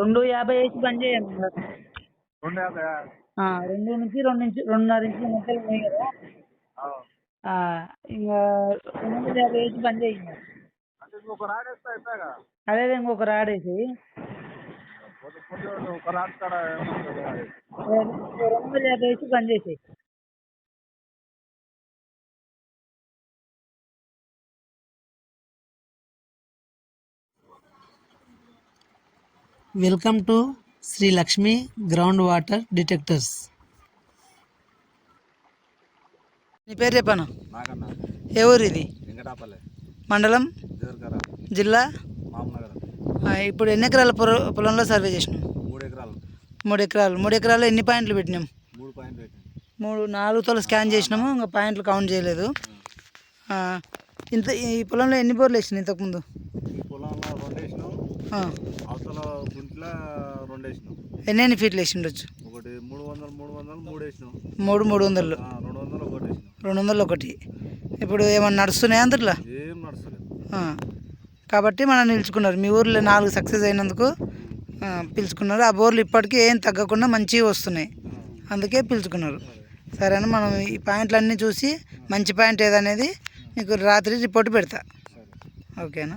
రెండు యాభై వేసి బంద్ చేయండి. రెండు యాభై రెండు నుంచి రెండు నుంచి రెండున్నర ఇంచుల మధ్యలో ఉన్నాయి కదా ఇంకా రెండు వందల యాభై వేసి బంద్ చేయండి అదే ఇంకొక రాడ్ వేసి? రెండు వందల యాభై వేసి బంద్ చేసేయి. Welcome to Shri Lakshmi ground water detectors నీ పేరు చెప్పాను? ఏ ఊరు ఇది మండలం? జిల్లా? ఇప్పుడు ఎన్ని ఎకరాల పొలంలో సర్వే చేసినాం మూడు ఎకరాలు. మూడు ఎకరాలు. ఎన్ని పాయింట్లు పెట్టినాం? మూడు నాలుగు తోలు స్కాన్ చేసినాము ఇంకా పాయింట్లు కౌంట్ చేయలేదు. ఆ, ఇంత ఈ పొలంలో ఎన్ని బోర్లు వేసినాయి ఇంతకుముందు ఈ పొలంలో రెండు వేసినాం ఆ, అవతల గుంట్లో రెండు వేసినాం ఎన్ని ఫీట్లు వేసి ఉండొచ్చు ఒకటి మూడు వందలు మూడు వందలు మూడు వేసినాం మూడు మూడు వందలు. రెండు వందలు ఒకటి వేసినాం. రెండు వందలు ఒకటి. ఇప్పుడు ఏమన్నా నడుస్తున్నాయి అందులో? ఏం నడుస్తలేదు. కాబట్టి మనం నిలుచుకున్నారు. మీ ఊర్లో నాలుగు సక్సెస్ అయినందుకు పిలుచుకున్నారు. ఆ బోర్లు ఇప్పటికీ ఏం తగ్గకుండా మంచిగా వస్తున్నాయి. అందుకే పిలుచుకున్నారు. సరేనా మనం ఈ పాయింట్లన్నీ చూసి మంచి పాయింట్ ఏదనేది మీకు రాత్రి రిపోర్ట్ పెడతా. ఓకేనా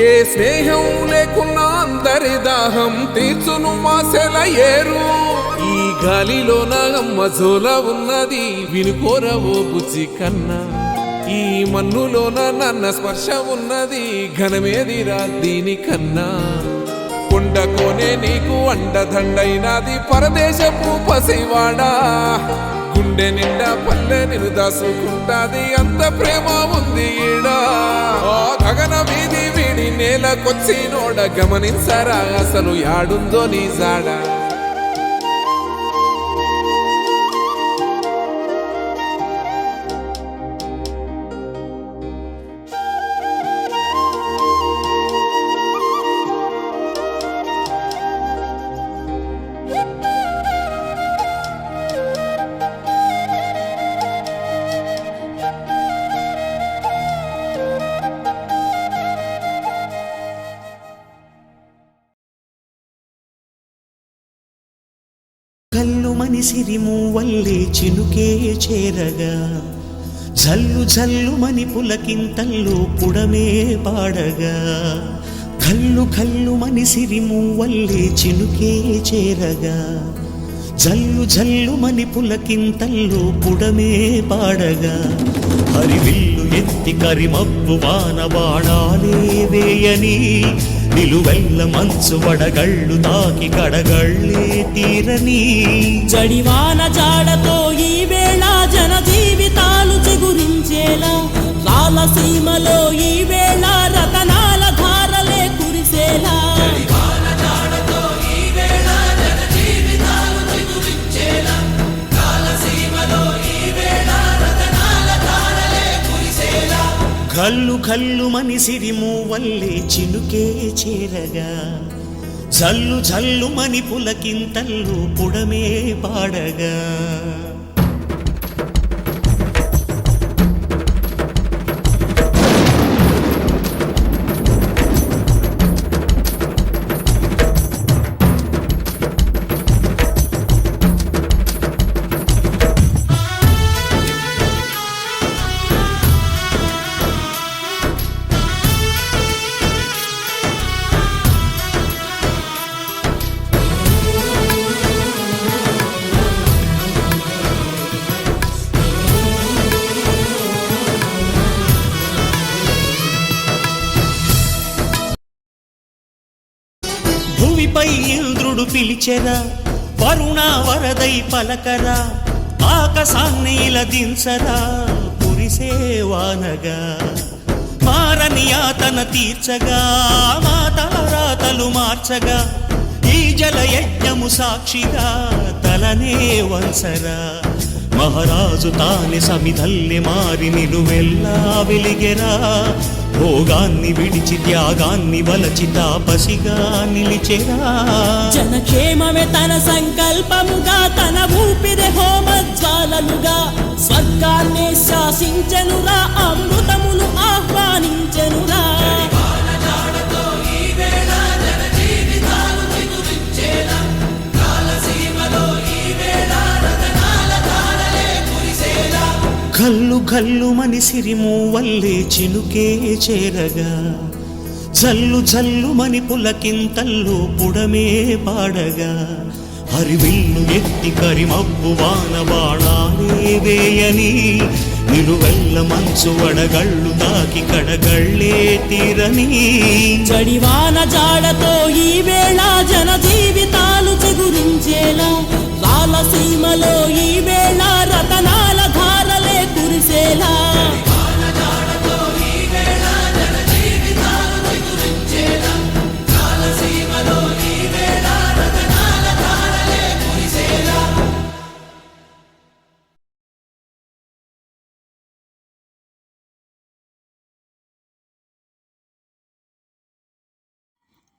ఏ స్నేహం లేకున్నా అందరి దాహం తీర్చును మాసెల ఈ గాలిలో నాగమ్మ జోల ఉన్నది వినుకోరవో బుజ్జి కన్నా. ఈ మన్నులోన నన్న స్పర్శ ఉన్నది ఘనమేదిరా దీనికన్నా కొండ కోనే నీకు అండదండైనది పరదేశపు పసివాడా. గుండె నిండా పల్లె నిన్ను దాసుకుంటాది అంత ప్రేమ వీడి నోడ గమనించరా? అసలు యాడుందో నీ జాడా. కల్లు మనిసిరి చినుకే చేరగా. జల్లు జల్లు మని పులకింతల్లో పుడమే పాడగా. కల్లు కల్లు మనిసిరి వల్లే చినుకే చేరగా. జల్లు జల్లు మని పులకింతల్లో పుడమే పాడగా. హరివిల్లు ఎత్తి కరిమబ్బు వాన బాణాలే వేయని నిలువెల్ల మంచు వడగళ్ళు తాకి కడగళ్ళే తీరని జడివాన జాడతో ఈ వేళ జన జీవితాలు చిగురించేలా రా రాలసీమలో ఈ వేళ కల్లు కల్లు మనిసిరి సిరిము వల్లే చినుకే చేరగా. జల్లు జల్లు మని పులకింతల్లు పుడమే పాడగా. భూమిపై ఇంద్రుడు పిలిచెరా వరుణ వరదై పలకరా ఆకాశాన్ని ఇలా దించరా పురిసేవానగా మారని యాతన తీర్చగా మాతారాతలు మార్చగా ఈ జల యజ్ఞము సాక్షిగా తలనే వంచరా. మహారాజు తాని సమిధల్లి మారి నిలువెల్లా వెలిగెరా. భోగాన్ని విడిచి త్యాగాన్ని వలచి తాపసిగా నిలిచెరా. జనక్షేమమే తన సంకల్పముగా తన ఊపిరి హోమజ్వాలలుగా స్వర్గాన్ని శాసించనురా అమ్మ. కల్లు గల్లు మని సిరిము వల్లే చినుకే చేరగా. జల్లు జల్లు మని పులకింతల్లు పుడమే పాడగా. హరివిల్లు ఎత్తి కరిమబ్బు వాన బాణాలే వేయని నిలువెల్ల మంచు వడగళ్ళు తాకి కడగళ్ళే తీరని. చడివాన జాడతో ఈ వేళ జన జీవితాలు చెగురించేలా. రాలసీమలో ఈ వేళ